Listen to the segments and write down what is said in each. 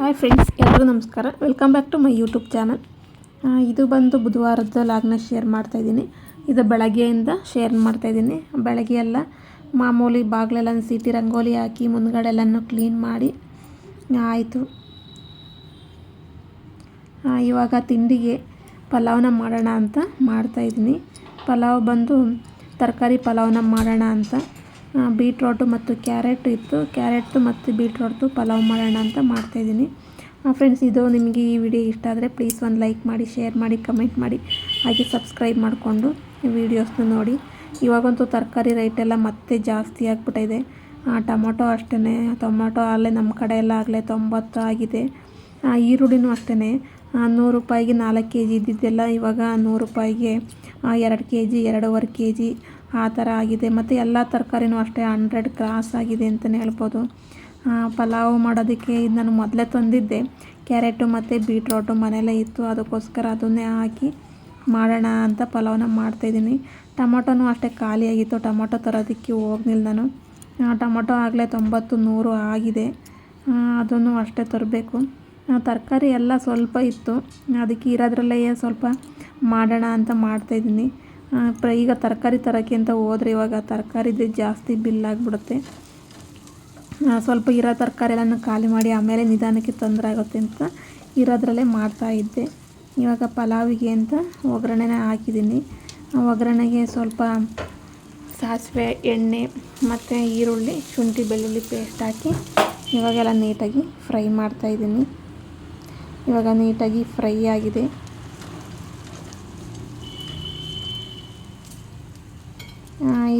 Hi friends ಎಲ್ಲರೂ ನಮಸ್ಕಾರ. Welcome back to my YouTube channel ಇದು ಬಂದು ಬುಧವಾರದ ಲಾಗ್ನ ಶೇರ್ ಮಾಡ್ತಾಯಿದ್ದೀನಿ ಇದು ಬೆಳಗ್ಗೆಯಿಂದ ಶೇರ್ ಮಾಡ್ತಾಯಿದ್ದೀನಿ ಬೆಳಗ್ಗೆ ಎಲ್ಲ ಮಾಮೂಲಿ ಬಾಗಿಲೆಲ್ಲ ಸಿಟಿ ರಂಗೋಲಿ ಹಾಕಿ ಮುಂದ್ಗಡೆ ಎಲ್ಲನೂ ಕ್ಲೀನ್ ಮಾಡಿ, ಆಯಿತು. ಇವಾಗ ತಿಂಡಿಗೆ ಪಲಾವ್ನ ಮಾಡೋಣ ಅಂತ ಮಾಡ್ತಾಯಿದ್ದೀನಿ ಪಲಾವ್ ಬಂದು ತರಕಾರಿ ಪಲಾವ್ನ ಮಾಡೋಣ ಅಂತ. ಬೀಟ್ರೋಟು ಮತ್ತು ಕ್ಯಾರೆಟ್ ಇತ್ತು. ಕ್ಯಾರೆಟು ಮತ್ತು ಬೀಟ್ರೋಟ್ದು ಪಲಾವ್ ಮಾಡೋಣ ಅಂತ ಮಾಡ್ತಾಯಿದ್ದೀನಿ ಫ್ರೆಂಡ್ಸ್, ಇದು ನಿಮಗೆ ಈ ವಿಡಿಯೋ ಇಷ್ಟ ಆದರೆ ಪ್ಲೀಸ್ ಒಂದು ಲೈಕ್ ಮಾಡಿ, ಶೇರ್ ಮಾಡಿ, ಕಮೆಂಟ್ ಮಾಡಿ, ಹಾಗೆ ಸಬ್ಸ್ಕ್ರೈಬ್ ಮಾಡಿಕೊಂಡು ವೀಡಿಯೋಸ್ನ ನೋಡಿ. ಇವಾಗಂತೂ ತರಕಾರಿ ರೇಟೆಲ್ಲ ಮತ್ತೆ ಜಾಸ್ತಿ ಆಗಿಬಿಟ್ಟಿದೆ. ಟೊಮೊಟೊ ಅಷ್ಟೇ ಟೊಮೊಟೊ ಅಲ್ಲೇ ನಮ್ಮ ಕಡೆ ಎಲ್ಲ ಆಗಲೇ ತೊಂಬತ್ತು ಆಗಿದೆ. ಈರುಳ್ಳಿನೂ ಅಷ್ಟೇ ನೂರು ರೂಪಾಯಿಗೆ ನಾಲ್ಕು ಕೆ ಜಿ ಇದ್ದಿದ್ದೆಲ್ಲ ಇವಾಗ ನೂರು ರೂಪಾಯಿಗೆ ಎರಡು ಕೆ ಜಿ ಎರಡೂವರೆ ಕೆ ಜಿ ಆ ಥರ ಆಗಿದೆ. ಮತ್ತು ಎಲ್ಲ ತರಕಾರಿನೂ ಅಷ್ಟೇ ಹಂಡ್ರೆಡ್ ಕ್ರಾಸ್ ಆಗಿದೆ ಅಂತಲೇ ಹೇಳ್ಬೋದು. ಪಲಾವ್ ಮಾಡೋದಕ್ಕೆ ಇದು ನಾನು ಮೊದಲೇ ತಂದಿದ್ದೆ. ಕ್ಯಾರೆಟು ಮತ್ತು ಬೀಟ್ರೋಟು ಮನೆಯಲ್ಲೇ ಇತ್ತು. ಅದಕ್ಕೋಸ್ಕರ ಅದನ್ನೇ ಹಾಕಿ ಮಾಡೋಣ ಅಂತ ಪಲಾವ್ನ ಮಾಡ್ತಾಯಿದ್ದೀನಿ ಟೊಮೊಟೊನೂ ಅಷ್ಟೇ ಖಾಲಿಯಾಗಿತ್ತು. ಟೊಮೊಟೊ ತರೋದಕ್ಕೆ ಹೋಗ್ನಿಲ್ಲ ನಾನು. ಟೊಮೊಟೊ ಆಗಲೇ ತೊಂಬತ್ತು ನೂರು ಆಗಿದೆ. ಅದನ್ನು ಅಷ್ಟೇ ತರಬೇಕು. ತರಕಾರಿ ಎಲ್ಲ ಸ್ವಲ್ಪ ಇತ್ತು. ಅದಕ್ಕೆ ಇರೋದ್ರಲ್ಲೇ ಸ್ವಲ್ಪ ಮಾಡೋಣ ಅಂತ ಮಾಡ್ತಾಯಿದ್ದೀನಿ ಈಗ ತರಕಾರಿ ತರೋಕ್ಕೆ ಅಂತ ಹೋದ್ರೆ ಇವಾಗ ತರಕಾರಿದು ಜಾಸ್ತಿ ಬಿಲ್ ಆಗಿಬಿಡುತ್ತೆ. ಸ್ವಲ್ಪ ಇರೋ ತರಕಾರಿ ಎಲ್ಲನೂ ಖಾಲಿ ಮಾಡಿ ಆಮೇಲೆ ನಿಧಾನಕ್ಕೆ ತೊಂದರೆ ಆಗುತ್ತೆ ಅಂತ ಇರೋದ್ರಲ್ಲೇ ಮಾಡ್ತಾಯಿದ್ದೆ ಇವಾಗ ಪಲಾವಿಗೆ ಅಂತ ಒಗ್ಗರಣೆನ ಹಾಕಿದ್ದೀನಿ. ಒಗ್ಗರಣೆಗೆ ಸ್ವಲ್ಪ ಸಾಸಿವೆ, ಎಣ್ಣೆ ಮತ್ತು ಈರುಳ್ಳಿ, ಶುಂಠಿ, ಬೆಳ್ಳುಳ್ಳಿ ಪೇಸ್ಟ್ ಹಾಕಿ ಇವಾಗೆಲ್ಲ ನೀಟಾಗಿ ಫ್ರೈ ಮಾಡ್ತಾಯಿದ್ದೀನಿ ಇವಾಗ ನೀಟಾಗಿ ಫ್ರೈ ಆಗಿದೆ.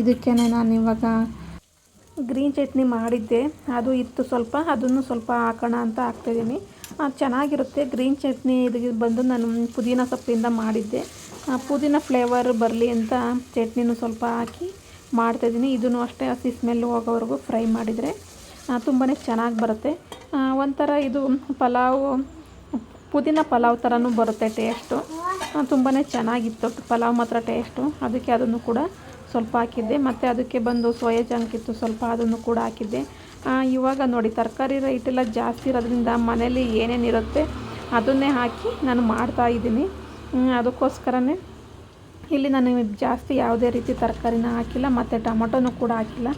ಇದಕ್ಕೆ ನಾನು ಇವಾಗ ಗ್ರೀನ್ ಚಟ್ನಿ ಮಾಡಿದ್ದೆ. ಅದು ಇತ್ತು ಸ್ವಲ್ಪ, ಅದನ್ನು ಸ್ವಲ್ಪ ಹಾಕೋಣ ಅಂತ ಹಾಕ್ತಾಯಿದ್ದೀನಿ ಚೆನ್ನಾಗಿರುತ್ತೆ ಗ್ರೀನ್ ಚಟ್ನಿ. ಇದಕ್ಕೆ ಬಂದು ನಾನು ಪುದೀನ ಸೊಪ್ಪಿಂದ ಮಾಡಿದ್ದೆ. ಪುದೀನ ಫ್ಲೇವರ್ ಬರಲಿ ಅಂತ ಚಟ್ನಿನೂ ಸ್ವಲ್ಪ ಹಾಕಿ ಮಾಡ್ತಾಯಿದ್ದೀನಿ ಇದನ್ನು ಅಷ್ಟೇ ಹಸಿ ಸ್ಮೆಲ್ ಹೋಗೋವರೆಗೂ ಫ್ರೈ ಮಾಡಿದರೆ ತುಂಬಾ ಚೆನ್ನಾಗಿ ಬರುತ್ತೆ. ಒಂಥರ ಇದು ಪಲಾವು, ಪುದೀನ ಪಲಾವ್ ಥರನೂ ಬರುತ್ತೆ ಟೇಸ್ಟು ತುಂಬಾ ಚೆನ್ನಾಗಿತ್ತು. ಪಲಾವ್ ಮಾತ್ರ ಟೇಸ್ಟು ಅದಕ್ಕೆ ಅದನ್ನು ಕೂಡ ಸ್ವಲ್ಪ ಹಾಕಿದ್ದೆ, ಮತ್ತು ಅದಕ್ಕೆ ಬಂದು ಸೋಯಾ ಜಂಕ್ ಇತ್ತು, ಸ್ವಲ್ಪ ಅದನ್ನು ಕೂಡ ಹಾಕಿದ್ದೆ. ಇವಾಗ ನೋಡಿ, ತರಕಾರಿ ರೈಟೆಲ್ಲ ಜಾಸ್ತಿ ಇರೋದ್ರಿಂದ ಮನೇಲಿ ಏನೇನಿರುತ್ತೆ ಅದನ್ನೇ ಹಾಕಿ ನಾನು ಮಾಡ್ತಾ ಇದ್ದೀನಿ. ಅದಕ್ಕೋಸ್ಕರನೇ ಇಲ್ಲಿ ನಾನು ಜಾಸ್ತಿ ಯಾವುದೇ ರೀತಿ ತರಕಾರಿನ ಹಾಕಿಲ್ಲ, ಮತ್ತು ಟೊಮೊಟೊನೂ ಕೂಡ ಹಾಕಿಲ್ಲ.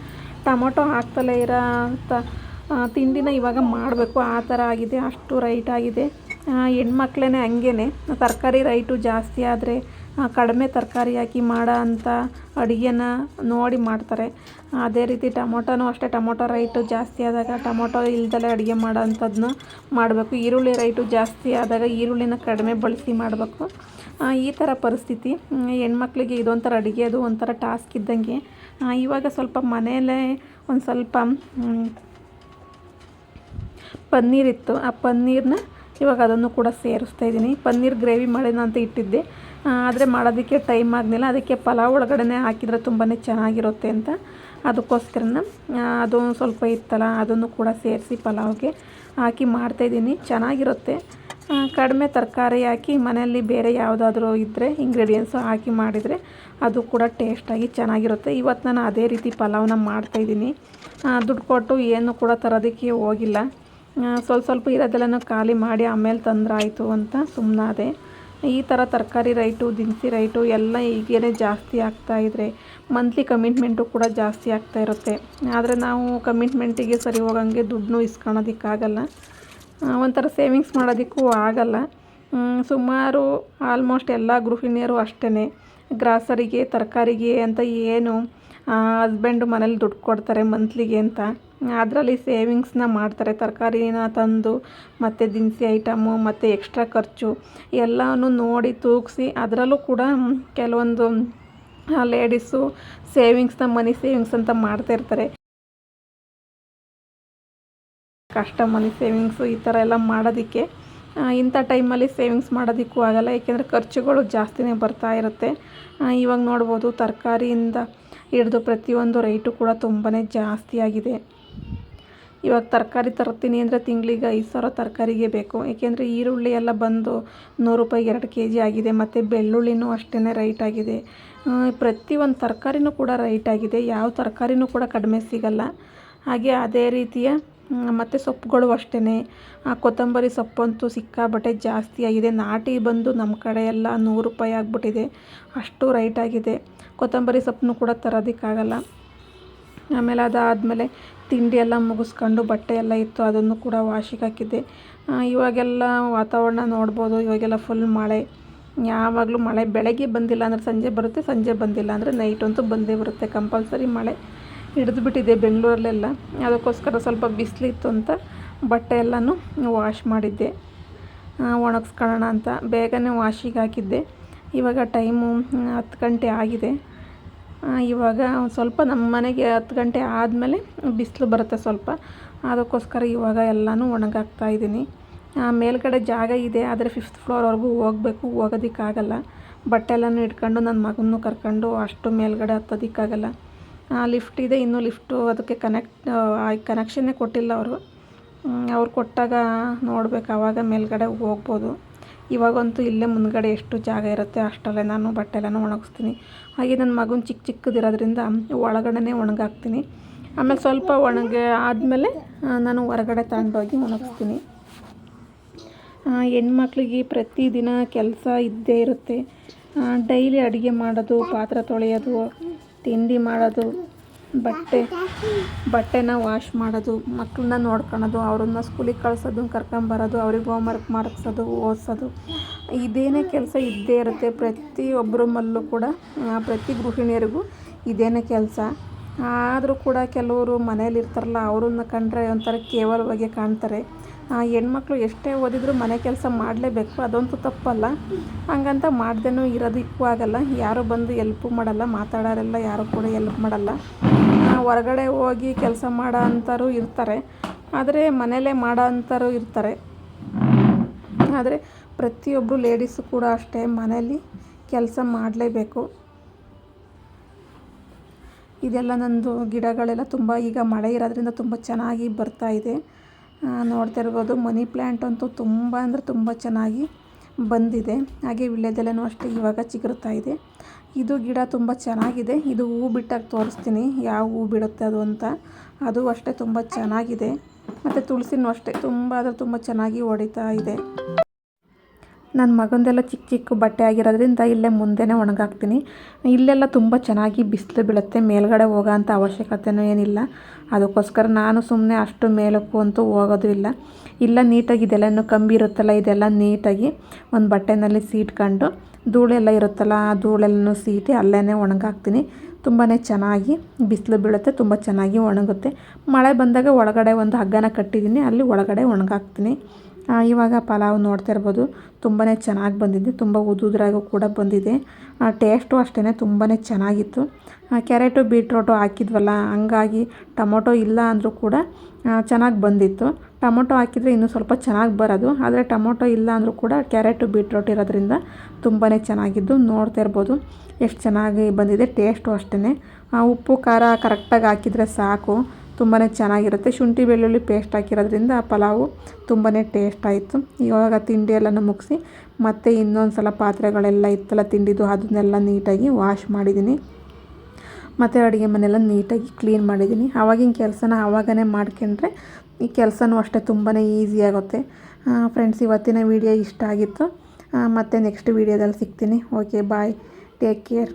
ಟೊಮೊಟೊ ಹಾಕ್ತಲೇ ಇರೋ ತಿಂಡಿನ ಇವಾಗ ಮಾಡಬೇಕು, ಆ ಥರ ಆಗಿದೆ, ಅಷ್ಟು ರೈಟ್ ಆಗಿದೆ. ಹೆಣ್ಮಕ್ಳೇ ಹಂಗೇ ತರಕಾರಿ ರೈಟು ಜಾಸ್ತಿ ಆದರೆ ಕಡಿಮೆ ತರಕಾರಿ ಹಾಕಿ ಮಾಡೋ ಅಂಥ ಅಡುಗೆನ ನೋಡಿ ಮಾಡ್ತಾರೆ. ಅದೇ ರೀತಿ ಟೊಮೊಟೊನೂ ಅಷ್ಟೇ, ಟೊಮೊಟೊ ರೈಟು ಜಾಸ್ತಿ ಆದಾಗ ಟೊಮೊಟೊ ಇಲ್ದಲೇ ಅಡುಗೆ ಮಾಡೋ ಅಂಥದ್ದನ್ನ ಮಾಡಬೇಕು. ಈರುಳ್ಳಿ ರೈಟು ಜಾಸ್ತಿ ಆದಾಗ ಈರುಳ್ಳಿನ ಕಡಿಮೆ ಬಳಸಿ ಮಾಡಬೇಕು. ಈ ಥರ ಪರಿಸ್ಥಿತಿ. ಹೆಣ್ಮಕ್ಳಿಗೆ ಇದೊಂಥರ ಅಡುಗೆ, ಅದು ಒಂಥರ ಟಾಸ್ಕ್ ಇದ್ದಂಗೆ. ಇವಾಗ ಸ್ವಲ್ಪ ಮನೆಯಲ್ಲೇ ಒಂದು ಸ್ವಲ್ಪ ಪನ್ನೀರಿತ್ತು ಆ ಪನ್ನೀರನ್ನ ಇವಾಗ ಅದನ್ನು ಕೂಡ ಸೇರಿಸ್ತಾ ಇದ್ದೀನಿ. ಪನ್ನೀರ್ ಗ್ರೇವಿ ಮಾಡೋಣ ಅಂತ ಇಟ್ಟಿದ್ದೆ. ಆದರೆ ಮಾಡೋದಕ್ಕೆ ಟೈಮ್ ಆಗಲಿಲ್ಲ. ಅದಕ್ಕೆ ಪಲಾವ್ ಒಳಗಡೆ ಹಾಕಿದರೆ ತುಂಬಾ ಚೆನ್ನಾಗಿರುತ್ತೆ ಅಂತ. ಅದಕ್ಕೋಸ್ಕರ ಅದು ಸ್ವಲ್ಪ ಇತ್ತಲ್ಲ, ಅದನ್ನು ಕೂಡ ಸೇರಿಸಿ ಪಲಾವ್ಗೆ ಹಾಕಿ ಮಾಡ್ತಾಯಿದ್ದೀನಿ ಚೆನ್ನಾಗಿರುತ್ತೆ. ಕಡಿಮೆ ತರಕಾರಿ ಹಾಕಿ ಮನೆಯಲ್ಲಿ ಬೇರೆ ಯಾವುದಾದ್ರೂ ಇದ್ದರೆ ಇಂಗ್ರೀಡಿಯೆಂಟ್ಸು ಹಾಕಿ ಮಾಡಿದರೆ ಅದು ಕೂಡ ಟೇಸ್ಟಾಗಿ ಚೆನ್ನಾಗಿರುತ್ತೆ. ಇವತ್ತು ನಾನು ಅದೇ ರೀತಿ ಪಲಾವ್ನ ಮಾಡ್ತಾಯಿದ್ದೀನಿ ದುಡ್ಡು ಕೊಟ್ಟು ಏನು ಕೂಡ ತರೋದಕ್ಕೆ ಹೋಗಿಲ್ಲ. ಸ್ವಲ್ಪ ಸ್ವಲ್ಪ ಇರೋದೆಲ್ಲನೂ ಖಾಲಿ ಮಾಡಿ ಆಮೇಲೆ ತಂದ್ರೆ ಆಯಿತು ಅಂತ ಸುಮ್ಮನಾದೆ ಈ ಥರ ತರಕಾರಿ ರೈಟು, ದಿನಸಿ ರೈಟು ಎಲ್ಲ ಈಗೇನೆ ಜಾಸ್ತಿ ಆಗ್ತಾ ಇದ್ದರೆ ಮಂತ್ಲಿ ಕಮಿಟ್ಮೆಂಟು ಕೂಡ ಜಾಸ್ತಿ ಆಗ್ತಾ ಇರುತ್ತೆ. ಆದರೆ ನಾವು ಕಮಿಟ್ಮೆಂಟಿಗೆ ಸರಿ ಹೋಗಂಗೆ ದುಡ್ಡನ್ನೂ ಇಸ್ಕೊಳೋದಕ್ಕಾಗಲ್ಲ. ಒಂಥರ ಸೇವಿಂಗ್ಸ್ ಮಾಡೋದಕ್ಕೂ ಆಗಲ್ಲ. ಸುಮಾರು ಆಲ್ಮೋಸ್ಟ್ ಎಲ್ಲ ಗೃಹಿಣಿಯರು ಅಷ್ಟೇ ಗ್ರಾಸರಿಗೆ ತರಕಾರಿಗೆ ಅಂತ ಏನು ಹಸ್ಬೆಂಡು ಮನೇಲಿ ದುಡ್ಡು ಕೊಡ್ತಾರೆ ಮಂತ್ಲಿಗೆ ಅಂತ. ಅದರಲ್ಲಿ ಸೇವಿಂಗ್ಸ್ನ ಮಾಡ್ತಾರೆ, ತರಕಾರಿನ ತಂದು, ಮತ್ತು ದಿನಸಿ ಐಟಮು ಮತ್ತು ಎಕ್ಸ್ಟ್ರಾ ಖರ್ಚು, ಎಲ್ಲನೂ ನೋಡಿ ತೂಗಿಸಿ, ಅದರಲ್ಲೂ ಕೂಡ ಕೆಲವೊಂದು ಲೇಡೀಸು ಸೇವಿಂಗ್ಸ್ನ ಮನಿ ಸೇವಿಂಗ್ಸ್ ಅಂತ ಮಾಡ್ತಾಯಿರ್ತಾರೆ ಕಷ್ಟ ಮನಿ ಸೇವಿಂಗ್ಸು ಈ ಥರ ಎಲ್ಲ ಮಾಡೋದಕ್ಕೆ ಇಂಥ ಟೈಮಲ್ಲಿ ಸೇವಿಂಗ್ಸ್ ಮಾಡೋದಕ್ಕೂ ಆಗಲ್ಲ, ಏಕೆಂದರೆ ಖರ್ಚುಗಳು ಜಾಸ್ತಿನೇ ಬರ್ತಾ ಇರುತ್ತೆ. ಇವಾಗ ನೋಡ್ಬೋದು, ತರಕಾರಿಯಿಂದ ಹಿಡಿದು ಪ್ರತಿಯೊಂದು ರೇಟು ಕೂಡ ತುಂಬಾ ಜಾಸ್ತಿ ಆಗಿದೆ. ಇವಾಗ ತರಕಾರಿ ತರ್ತೀನಿ ಅಂದರೆ ತಿಂಗಳಿಗೆ ಐದು ಸಾವಿರ ತರಕಾರಿಗೆ ಬೇಕು. ಏಕೆಂದರೆ ಈರುಳ್ಳಿ ಎಲ್ಲ ಬಂದು ನೂರು ರೂಪಾಯಿಗೆ ಎರಡು ಕೆ ಜಿ ಆಗಿದೆ. ಮತ್ತು ಬೆಳ್ಳುಳ್ಳಿನೂ ಅಷ್ಟೇ ರೈಟ್ ಆಗಿದೆ. ಪ್ರತಿಯೊಂದು ತರಕಾರಿನೂ ಕೂಡ ರೈಟ್ ಆಗಿದೆ. ಯಾವ ತರಕಾರಿನೂ ಕೂಡ ಕಡಿಮೆ ಸಿಗಲ್ಲ. ಹಾಗೆ ಅದೇ ರೀತಿಯ ಮತ್ತು ಸೊಪ್ಪುಗಳು ಅಷ್ಟೇ ಕೊತ್ತಂಬರಿ ಸೊಪ್ಪಂತೂ ಸಿಕ್ಕಾಬಟ್ಟೆ ಜಾಸ್ತಿ ಆಗಿದೆ. ನಾಟಿ ಬಂದು ನಮ್ಮ ಕಡೆ ಎಲ್ಲ ನೂರು ರೂಪಾಯಿ ಆಗಿಬಿಟ್ಟಿದೆ. ಅಷ್ಟು ರೈಟ್ ಆಗಿದೆ. ಕೊತ್ತಂಬರಿ ಸೊಪ್ಪನ್ನು ಕೂಡ ತರೋದಕ್ಕಾಗಲ್ಲ. ಆಮೇಲೆ ಅದಾದಮೇಲೆ ತಿಂಡಿ ಎಲ್ಲ ಮುಗಿಸ್ಕೊಂಡು ಬಟ್ಟೆ ಎಲ್ಲ ಇತ್ತು, ಅದನ್ನು ಕೂಡ ವಾಶಿಗೆ ಹಾಕಿದ್ದೆ. ಇವಾಗೆಲ್ಲ ವಾತಾವರಣ ನೋಡ್ಬೋದು, ಇವಾಗೆಲ್ಲ ಫುಲ್ ಮಳೆ. ಯಾವಾಗಲೂ ಮಳೆ ಬೆಳಗ್ಗೆ ಬಂದಿಲ್ಲ ಅಂದರೆ ಸಂಜೆ ಬರುತ್ತೆ, ಸಂಜೆ ಬಂದಿಲ್ಲ ಅಂದರೆ ನೈಟ್ ಅಂತೂ ಬಂದೇ ಬರುತ್ತೆ ಕಂಪಲ್ಸರಿ ಮಳೆ. ಹಿಡಿದು ಬಿಟ್ಟಿದೆ ಬೆಂಗಳೂರಲ್ಲೆಲ್ಲ. ಅದಕ್ಕೋಸ್ಕರ ಸ್ವಲ್ಪ ಬಿಸಿಲಿತ್ತು ಅಂತ ಬಟ್ಟೆ ಎಲ್ಲನೂ ವಾಶ್ ಮಾಡಿದ್ದೆ. ಒಣಗಿಸ್ಕೊಳ್ಳೋಣ ಅಂತ ಬೇಗನೆ ವಾಶಿಗೆ ಹಾಕಿದ್ದೆ. ಇವಾಗ ಟೈಮು ಹತ್ತು ಗಂಟೆ ಆಗಿದೆ. ಇವಾಗ ಸ್ವಲ್ಪ ನಮ್ಮ ಮನೆಗೆ ಹತ್ತು ಗಂಟೆ ಆದಮೇಲೆ ಬಿಸಿಲು ಬರುತ್ತೆ ಸ್ವಲ್ಪ. ಅದಕ್ಕೋಸ್ಕರ ಇವಾಗ ಎಲ್ಲನೂ ಒಣಗಾಕ್ತಾ ಇದ್ದೀನಿ. ಮೇಲ್ಗಡೆ ಜಾಗ ಇದೆ, ಆದರೆ ಫಿಫ್ತ್ ಫ್ಲೋರ್ವರೆಗೂ ಹೋಗಬೇಕು, ಹೋಗೋದಕ್ಕಾಗಲ್ಲ. ಬಟ್ಟೆ ಎಲ್ಲನೂ ಇಟ್ಕೊಂಡು ನನ್ನ ಮಗನೂ ಕರ್ಕೊಂಡು ಅಷ್ಟು ಮೇಲ್ಗಡೆ ಹತ್ತೋದಕ್ಕಾಗಲ್ಲ. ಲಿಫ್ಟ್ ಇದೆ, ಇನ್ನೂ ಲಿಫ್ಟು ಅದಕ್ಕೆ ಕನೆಕ್ಟ್ ಕನೆಕ್ಷನ್ನೇ ಕೊಟ್ಟಿಲ್ಲ ಅವರು. ಅವ್ರು ಕೊಟ್ಟಾಗ ನೋಡ್ಬೇಕು ಆವಾಗ ಮೇಲ್ಗಡೆ ಹೋಗ್ಬೋದು. ಇವಾಗಂತೂ ಇಲ್ಲೇ ಮುಂದ್ಗಡೆ ಎಷ್ಟು ಜಾಗ ಇರುತ್ತೆ ಅಷ್ಟಲ್ಲೇ ನಾನು ಬಟ್ಟೆ ಎಲ್ಲನೂ ಒಣಗಿಸ್ತೀನಿ. ಹಾಗೆ ನನ್ನ ಮಗುನ ಚಿಕ್ಕ ಚಿಕ್ಕದಿರೋದ್ರಿಂದ ಒಳಗಡೆನೇ ಒಣಗಾಕ್ತೀನಿ. ಆಮೇಲೆ ಸ್ವಲ್ಪ ಒಣಗಿ ಆದಮೇಲೆ ನಾನು ಹೊರಗಡೆ ತಗೊಂಡೋಗಿ ಒಣಗಿಸ್ತೀನಿ. ಹೆಣ್ಮಕ್ಳಿಗೆ ಪ್ರತಿದಿನ ಕೆಲಸ ಇದ್ದೇ ಇರುತ್ತೆ. ಡೈಲಿ ಅಡುಗೆ ಮಾಡೋದು, ಪಾತ್ರೆ ತೊಳೆಯೋದು ತಿಂಡಿ ಮಾಡೋದು, ಬಟ್ಟೆ, ಬಟ್ಟೆನ ವಾಶ್ ಮಾಡೋದು ಮಕ್ಕಳನ್ನ ನೋಡ್ಕೊಳೋದು, ಅವ್ರನ್ನ ಸ್ಕೂಲಿಗೆ ಕಳ್ಸೋದು ಕರ್ಕೊಂಬರೋದು ಅವ್ರಿಗೆ ಹೋಮ್ವರ್ಕ್ ಮಾಡಿಸೋದು, ಓದಿಸೋದು. ಇದೇನೇ ಕೆಲಸ ಇದ್ದೇ ಇರುತ್ತೆ. ಪ್ರತಿಯೊಬ್ಬರ ಮಲ್ಲೂ ಕೂಡ ಪ್ರತಿ ಗೃಹಿಣಿಯರಿಗೂ ಇದೇನೇ ಕೆಲಸ. ಆದರೂ ಕೂಡ ಕೆಲವರು ಮನೇಲಿ ಇರ್ತಾರಲ್ಲ ಅವ್ರನ್ನ ಕಂಡ್ರೆ ಒಂಥರ ಕೇವಲವಾಗಿ ಕಾಣ್ತಾರೆ. ಹೆಣ್ಮಕ್ಳು ಎಷ್ಟೇ ಓದಿದರೂ ಮನೆ ಕೆಲಸ ಮಾಡಲೇಬೇಕು ಅದಂತೂ ತಪ್ಪಲ್ಲ. ಹಂಗಂತ ಮಾಡ್ದೇನೂ ಇರೋದಕ್ಕೂ ಆಗಲ್ಲ. ಯಾರು ಬಂದು ಎಲ್ಪು ಮಾಡಲ್ಲ, ಮಾತಾಡೋರೆಲ್ಲ ಯಾರು ಕೂಡ ಎಲ್ಪ್ ಮಾಡಲ್ಲ. ಹೊರಗಡೆ ಹೋಗಿ ಕೆಲಸ ಮಾಡೋ ಅಂಥವ್ರು ಇರ್ತಾರೆ. ಆದರೆ ಮನೇಲೇ ಮಾಡೋ ಅಂಥವ್ರು ಇರ್ತಾರೆ. ಆದರೆ ಪ್ರತಿಯೊಬ್ಬರು ಲೇಡೀಸು ಕೂಡ ಅಷ್ಟೇ ಮನೇಲಿ ಕೆಲಸ ಮಾಡಲೇಬೇಕು. ಇದೆಲ್ಲ ನಂದು ಗಿಡಗಳೆಲ್ಲ ತುಂಬ, ಈಗ ಮಳೆ ಇರೋದ್ರಿಂದ ತುಂಬ ಚೆನ್ನಾಗಿ ಬರ್ತಾ ನೋಡ್ತಾ ಇರ್ಬೋದು ಮನಿ ಪ್ಲ್ಯಾಂಟ್ ಅಂತೂ ತುಂಬ ಅಂದರೆ ತುಂಬ ಚೆನ್ನಾಗಿ ಬಂದಿದೆ. ಹಾಗೆ ವೀಳ್ಯದೆಲೆನೂ ಅಷ್ಟೇ ಇವಾಗ ಚಿಗುರ್ತಾ ಇದೆ. ಇದು ಗಿಡ ತುಂಬ ಚೆನ್ನಾಗಿದೆ. ಇದು ಹೂ ಬಿಟ್ಟಾಗ ತೋರಿಸ್ತೀನಿ. ಯಾವ ಹೂ ಬಿಡುತ್ತೆ ಅದು ಅಂತ. ಅದು ಅಷ್ಟೇ ತುಂಬ ಚೆನ್ನಾಗಿದೆ. ಮತ್ತು ತುಳಸಿನೂ ಅಷ್ಟೇ. ತುಂಬ ಅಂದರೆ ತುಂಬ ಚೆನ್ನಾಗಿ ಹೊಡಿತಾ ಇದೆ. ನನ್ನ ಮಗಂದೆಲ್ಲ ಚಿಕ್ಕ ಚಿಕ್ಕ ಬಟ್ಟೆ ಆಗಿರೋದ್ರಿಂದ ಇಲ್ಲೇ ಮುಂದೆನೇ ಒಣಗಾಕ್ತೀನಿ. ಇಲ್ಲೆಲ್ಲ ತುಂಬ ಚೆನ್ನಾಗಿ ಬಿಸಿಲು ಬೀಳುತ್ತೆ. ಮೇಲ್ಗಡೆ ಹೋಗೋ ಅಂಥ ಅವಶ್ಯಕತೆಯೂ ಏನಿಲ್ಲ. ಅದಕ್ಕೋಸ್ಕರ ನಾನು ಸುಮ್ಮನೆ ಅಷ್ಟು ಮೇಲಕ್ಕೂ ಅಂತೂ ಹೋಗೋದು ಇಲ್ಲ. ಇಲ್ಲ, ನೀಟಾಗಿ ಇದೆಲ್ಲ ಕಂಬಿ ಇರುತ್ತಲ್ಲ, ಇದೆಲ್ಲ ನೀಟಾಗಿ ಒಂದು ಬಟ್ಟೆನಲ್ಲಿ ಸೀಟ್ಕೊಂಡು ಧೂಳೆಲ್ಲ ಇರುತ್ತಲ್ಲ, ಆ ಧೂಳೆಲ್ಲನೂ ಸೀಟಿ ಅಲ್ಲೇ ಒಣಗಾಕ್ತೀನಿ. ತುಂಬಾ ಚೆನ್ನಾಗಿ ಬಿಸಿಲು ಬೀಳುತ್ತೆ, ತುಂಬ ಚೆನ್ನಾಗಿ ಒಣಗುತ್ತೆ. ಮಳೆ ಬಂದಾಗ ಒಳಗಡೆ ಒಂದು ಹಗ್ಗನ ಕಟ್ಟಿದ್ದೀನಿ, ಅಲ್ಲಿ ಒಳಗಡೆ ಒಣಗಾಕ್ತೀನಿ. ಇವಾಗ ಪಲಾವ್ ನೋಡ್ತಾ ಇರ್ಬೋದು. ತುಂಬಾ ಚೆನ್ನಾಗಿ ಬಂದಿದೆ. ತುಂಬ ಉದುದ್ರಾಗೂ ಕೂಡ ಬಂದಿದೆ. ಟೇಸ್ಟು ಅಷ್ಟೇ ತುಂಬಾ ಚೆನ್ನಾಗಿತ್ತು. ಕ್ಯಾರೆಟು, ಬೀಟ್ರೋಟು ಹಾಕಿದ್ವಲ್ಲ, ಹಂಗಾಗಿ ಟೊಮೊಟೊ ಇಲ್ಲ ಅಂದರೂ ಕೂಡ ಚೆನ್ನಾಗಿ ಬಂದಿತ್ತು. ಟೊಮೊಟೊ ಹಾಕಿದರೆ ಇನ್ನೂ ಸ್ವಲ್ಪ ಚೆನ್ನಾಗಿ ಬರೋದು. ಆದರೆ ಟೊಮೊಟೊ ಇಲ್ಲ ಅಂದರೂ ಕೂಡ ಕ್ಯಾರೆಟು, ಬೀಟ್ರೋಟ್ ಇರೋದ್ರಿಂದ ತುಂಬಾ ಚೆನ್ನಾಗಿದ್ದು. ನೋಡ್ತಾ ಇರ್ಬೋದು. ಎಷ್ಟು ಚೆನ್ನಾಗಿ ಬಂದಿದೆ. ಟೇಸ್ಟು ಅಷ್ಟೇ ಉಪ್ಪು, ಖಾರ ಕರೆಕ್ಟಾಗಿ ಹಾಕಿದರೆ ಸಾಕು. ತುಂಬಾ ಚೆನ್ನಾಗಿರುತ್ತೆ. ಶುಂಠಿ ಬೆಳ್ಳುಳ್ಳಿ ಪೇಸ್ಟ್ ಹಾಕಿರೋದ್ರಿಂದ ಪಲಾವು ತುಂಬಾ ಟೇಸ್ಟ್ ಆಯಿತು. ಇವಾಗ ತಿಂಡಿ ಎಲ್ಲನೂ ಮುಗಿಸಿ, ಮತ್ತೆ ಇನ್ನೊಂದು ಸಲ ಪಾತ್ರೆಗಳೆಲ್ಲ ಇತ್ತಲ್ಲ ತಿಂಡಿದು, ಅದನ್ನೆಲ್ಲ ನೀಟಾಗಿ ವಾಶ್ ಮಾಡಿದ್ದೀನಿ. ಮತ್ತು ಅಡುಗೆ ಮನೆಯೆಲ್ಲ ನೀಟಾಗಿ ಕ್ಲೀನ್ ಮಾಡಿದ್ದೀನಿ. ಆವಾಗಿನ ಕೆಲಸನ ಆವಾಗನೇ ಮಾಡ್ಕೊಂಡ್ರೆ ಈ ಕೆಲಸನೂ ಅಷ್ಟೇ ತುಂಬಾ ಈಸಿ ಆಗುತ್ತೆ. ಫ್ರೆಂಡ್ಸ್ ಇವತ್ತಿನ ವೀಡಿಯೋ ಇಷ್ಟ ಆಗಿತ್ತು. ಮತ್ತು ನೆಕ್ಸ್ಟ್ ವೀಡಿಯೋದಲ್ಲಿ ಸಿಗ್ತೀನಿ. Okay bye take care